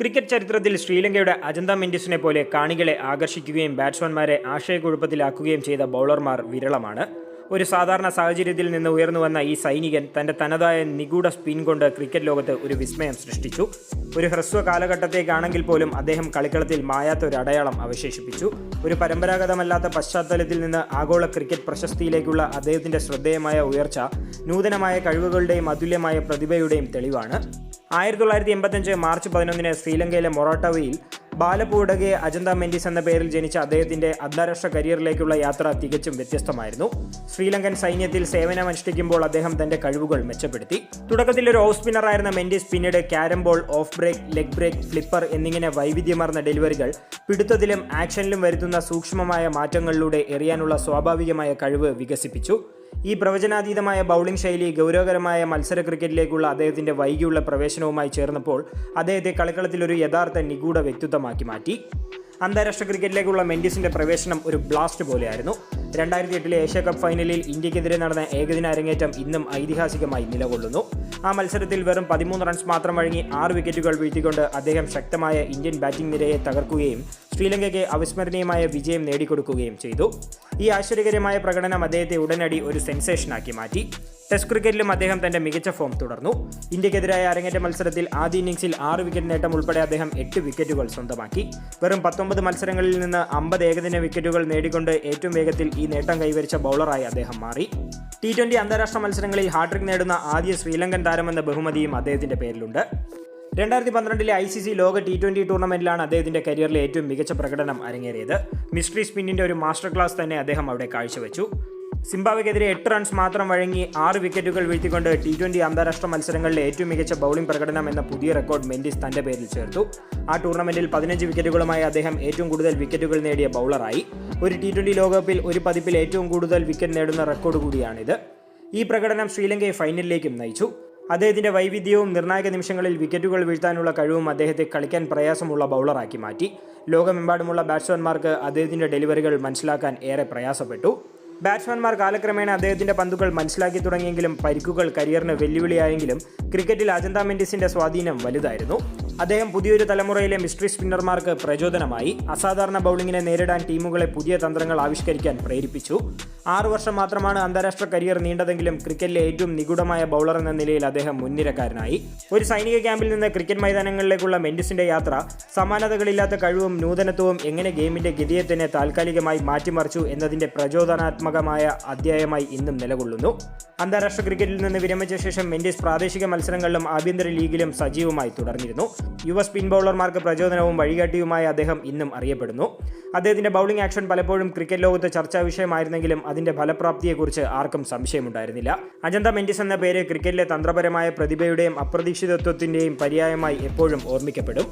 Cricket ചരിത്രത്തിൽ ശ്രീലങ്കയുടെ അജന്ത മെൻഡിസിനെ പോലെ കാണികളെ ആകർഷിക്കുകയും ബാറ്റ്സ്മാൻമാരെ ആശയക്കുഴപ്പത്തിലാക്കുകയും ചെയ്ത ബൗളർമാർ വിരളമാണ്. ഒരു സാധാരണ സാഹചര്യത്തിൽ നിന്ന് ഉയർന്നു വന്ന ഈ സൈനികൻ തന്റെ തനതായ നിഗൂഢ സ്പിൻ കൊണ്ട് ക്രിക്കറ്റ് ലോകത്ത് ഒരു വിസ്മയം സൃഷ്ടിച്ചു. ഒരു ഹ്രസ്വ കാലഘട്ടത്തേക്കാണെങ്കിൽ പോലും അദ്ദേഹം കളിക്കളത്തിൽ മായാത്ത ഒരു അടയാളം അവശേഷിപ്പിച്ചു. ഒരു പരമ്പരാഗതമല്ലാത്ത പശ്ചാത്തലത്തിൽ നിന്ന് ആഗോള ക്രിക്കറ്റ് പ്രശസ്തിയിലേക്കുള്ള അദ്ദേഹത്തിന്റെ ശ്രദ്ധേയമായ ഉയർച്ച നൂതനമായ കഴിവുകളുടെയും അതുല്യമായ പ്രതിഭയുടെയും തെളിവാണ്. ആയിരത്തി തൊള്ളായിരത്തി എൺപത്തഞ്ച് മാർച്ച് പതിനൊന്നിന് ശ്രീലങ്കയിലെ മൊറോട്ടവയിൽ ബാലപൂടകെ അജന്ത മെൻഡിസ് എന്ന പേരിൽ ജനിച്ച അദ്ദേഹത്തിന്റെ അന്താരാഷ്ട്ര കരിയറിലേക്കുള്ള യാത്ര തികച്ചും വ്യത്യസ്തമായിരുന്നു. ശ്രീലങ്കൻ സൈന്യത്തിൽ സേവനമനുഷ്ഠിക്കുമ്പോൾ അദ്ദേഹം തന്റെ കഴിവുകൾ മെച്ചപ്പെടുത്തി. തുടക്കത്തിൽ ഒരു ഓഫ് സ്പിന്നറായിരുന്ന മെൻഡിസ് പിന്നീട് carrom ball off break leg break flipper എന്നിങ്ങനെ വൈവിധ്യമാർന്ന ഡെലിവറികൾ പിടുത്തത്തിലും ആക്ഷനിലും വരുത്തുന്ന സൂക്ഷ്മമായ മാറ്റങ്ങളിലൂടെ എറിയാനുള്ള സ്വാഭാവികമായ കഴിവ് വികസിപ്പിച്ചു. ഈ പ്രവചനാതീതമായ ബൗളിംഗ് ശൈലി ഗൗരവകരമായ മത്സര ക്രിക്കറ്റിലേക്കുള്ള അദ്ദേഹത്തിന്റെ വൈകിയുള്ള പ്രവേശനവുമായി ചേർന്നപ്പോൾ അദ്ദേഹത്തെ കളിക്കളത്തിൽ ഒരു യഥാർത്ഥ നിഗൂഢ വ്യക്തിത്വമാക്കി മാറ്റി. അന്താരാഷ്ട്ര ക്രിക്കറ്റിലേക്കുള്ള മെൻഡിസിന്റെ പ്രവേശനം ഒരു ബ്ലാസ്റ്റ് പോലെയായിരുന്നു. രണ്ടായിരത്തി എട്ടിലെ ഏഷ്യ കപ്പ് ഫൈനലിൽ ഇന്ത്യക്കെതിരെ നടന്ന ഏകദിന അരങ്ങേറ്റം ഇന്നും ഐതിഹാസികമായി നിലകൊള്ളുന്നു. ആ മത്സരത്തിൽ വെറും പതിമൂന്ന് റൺസ് മാത്രം വഴങ്ങി ആറ് വിക്കറ്റുകൾ വീഴ്ത്തിക്കൊണ്ട് അദ്ദേഹം ശക്തമായ ഇന്ത്യൻ ബാറ്റിംഗ് നിരയെ തകർക്കുകയും ശ്രീലങ്കയ്ക്ക് അവിസ്മരണീയമായ വിജയം നേടിക്കൊടുക്കുകയും ചെയ്തു. ഈ ആശ്ചര്യകരമായ പ്രകടനം അദ്ദേഹത്തെ ഉടനടി ഒരു സെൻസേഷനാക്കി മാറ്റി. ടെസ്റ്റ് ക്രിക്കറ്റിലും അദ്ദേഹം തന്റെ മികച്ച ഫോം തുടർന്നു. ഇന്ത്യക്കെതിരായ അരങ്ങേറ്റ മത്സരത്തിൽ ആദ്യ ഇന്നിംഗ്സിൽ ആറ് വിക്കറ്റ് നേട്ടം ഉൾപ്പെടെ അദ്ദേഹം എട്ട് വിക്കറ്റുകൾ സ്വന്തമാക്കി. വെറും പത്തൊമ്പത് മത്സരങ്ങളിൽ നിന്ന് അമ്പത് ഏകദിന വിക്കറ്റുകൾ നേടിക്കൊണ്ട് ഏറ്റവും വേഗത്തിൽ ഈ നേട്ടം കൈവരിച്ച ബൗളറായി അദ്ദേഹം മാറി. ടി ട്വന്റി അന്താരാഷ്ട്ര മത്സരങ്ങളിൽ ഹാട്രിക് നേടുന്ന ആദ്യ ശ്രീലങ്കൻ താരമെന്ന ബഹുമതിയും അദ്ദേഹത്തിന്റെ പേരിലുണ്ട്. രണ്ടായിരത്തി പന്ത്രണ്ടിലെ ഐ സി സി ലോക ടി ട്വന്റി ടൂർണമെന്റിലാണ് അദ്ദേഹത്തിന്റെ കരിയറിലെ ഏറ്റവും മികച്ച പ്രകടനം അരങ്ങേറിയത്. മിസ്ട്രി സ്പിന്നിന്റെ ഒരു മാസ്റ്റർ ക്ലാസ് തന്നെ അദ്ദേഹം അവിടെ കാഴ്ചവെച്ചു. സിംബാബ്വെക്കെതിരെ എട്ട് റൺസ് മാത്രം വഴങ്ങി ആറ് വിക്കറ്റുകൾ വീഴ്ത്തിക്കൊണ്ട് ടി ട്വന്റി അന്താരാഷ്ട്ര മത്സരങ്ങളിലെ ഏറ്റവും മികച്ച ബൗളിംഗ് പ്രകടനം എന്ന പുതിയ റെക്കോർഡ് മെൻഡിസ് തന്റെ പേരിൽ ചേർത്തു. ആ ടൂർണമെന്റിൽ പതിനഞ്ച് വിക്കറ്റുകളുമായി അദ്ദേഹം ഏറ്റവും കൂടുതൽ വിക്കറ്റുകൾ നേടിയ ബൗളറായി. ഒരു ടി ട്വന്റി ലോകകപ്പിൽ ഒരു പതിപ്പിൽ ഏറ്റവും കൂടുതൽ വിക്കറ്റ് നേടുന്ന റെക്കോർഡ് കൂടിയാണിത്. ഈ പ്രകടനം ശ്രീലങ്കയെ ഫൈനലിലേക്കും നയിച്ചു. അദ്ദേഹത്തിന്റെ വൈവിധ്യവും നിർണായക നിമിഷങ്ങളിൽ വിക്കറ്റുകൾ വീഴ്ത്താനുള്ള കഴിവും അദ്ദേഹത്തെ കളിക്കാൻ പ്രയാസമുള്ള ബൗളറാക്കി മാറ്റി. ലോകമെമ്പാടുമുള്ള ബാറ്റ്സ്മാൻമാർക്ക് അദ്ദേഹത്തിന്റെ ഡെലിവറികൾ മനസ്സിലാക്കാൻ ഏറെ പ്രയാസപ്പെട്ടു. ബാറ്റ്സ്മാൻമാർ കാലക്രമേണ അദ്ദേഹത്തിന്റെ പന്തുകൾ മനസ്സിലാക്കി തുടങ്ങിയെങ്കിലും പരിക്കുകൾ കരിയറിന് വെല്ലുവിളിയായെങ്കിലും ക്രിക്കറ്റിൽ അജന്ത മെൻഡിസിന്റെ സ്വാധീനം വലുതായിരുന്നു. അദ്ദേഹം പുതിയൊരു തലമുറയിലെ മിസ്റ്ററി സ്പിന്നർമാർക്ക് പ്രചോദനമായി അസാധാരണ ബൗളിങ്ങിനെ നേരിടാൻ ടീമുകളെ പുതിയ തന്ത്രങ്ങൾ ആവിഷ്കരിക്കാൻ പ്രേരിപ്പിച്ചു. ആറു വർഷം മാത്രമാണ് അന്താരാഷ്ട്ര കരിയർ നീണ്ടതെങ്കിലും ക്രിക്കറ്റിലെ ഏറ്റവും നിഗൂഢമായ ബൗളർ എന്ന നിലയിൽ അദ്ദേഹം മുൻനിരക്കാരനായി. ഒരു സൈനിക ക്യാമ്പിൽ നിന്ന് ക്രിക്കറ്റ് മൈതാനങ്ങളിലേക്കുള്ള മെൻഡിസിന്റെ യാത്ര സമാനതകളില്ലാത്ത കഴിവും നൂതനത്വവും എങ്ങനെ ഗെയിമിന്റെ ഗതിയെ തന്നെ താൽക്കാലികമായി മാറ്റിമറിച്ചു എന്നതിന്റെ പ്രചോദനാത്മകമായ അധ്യായമായി ഇന്നും നിലകൊള്ളുന്നു. അന്താരാഷ്ട്ര ക്രിക്കറ്റിൽ നിന്ന് വിരമിച്ച ശേഷം മെൻഡിസ് പ്രാദേശിക മത്സരങ്ങളിലും ആഭ്യന്തര ലീഗിലും സജീവമായി തുടർന്നിരുന്നു. യുവ സ്പിൻ ബൗളർമാർക്ക് പ്രചോദനവും വഴികാട്ടിയുമായി അദ്ദേഹം ഇന്നും അറിയപ്പെടുന്നു. അദ്ദേഹത്തിന്റെ ബൗളിംഗ് ആക്ഷൻ പലപ്പോഴും ക്രിക്കറ്റ് ലോകത്ത് ചർച്ചാ വിഷയമായിരുന്നെങ്കിലും അതിന്റെ ഫലപ്രാപ്തിയെക്കുറിച്ച് ആർക്കും സംശയമുണ്ടായിരുന്നില്ല. അജന്ത മെൻഡിസ് എന്ന പേര് ക്രിക്കറ്റിലെ തന്ത്രപരമായ പ്രതിഭയുടെയും അപ്രതീക്ഷിതത്വത്തിന്റെയും പര്യായമായി എപ്പോഴും ഓർമ്മിക്കപ്പെടും.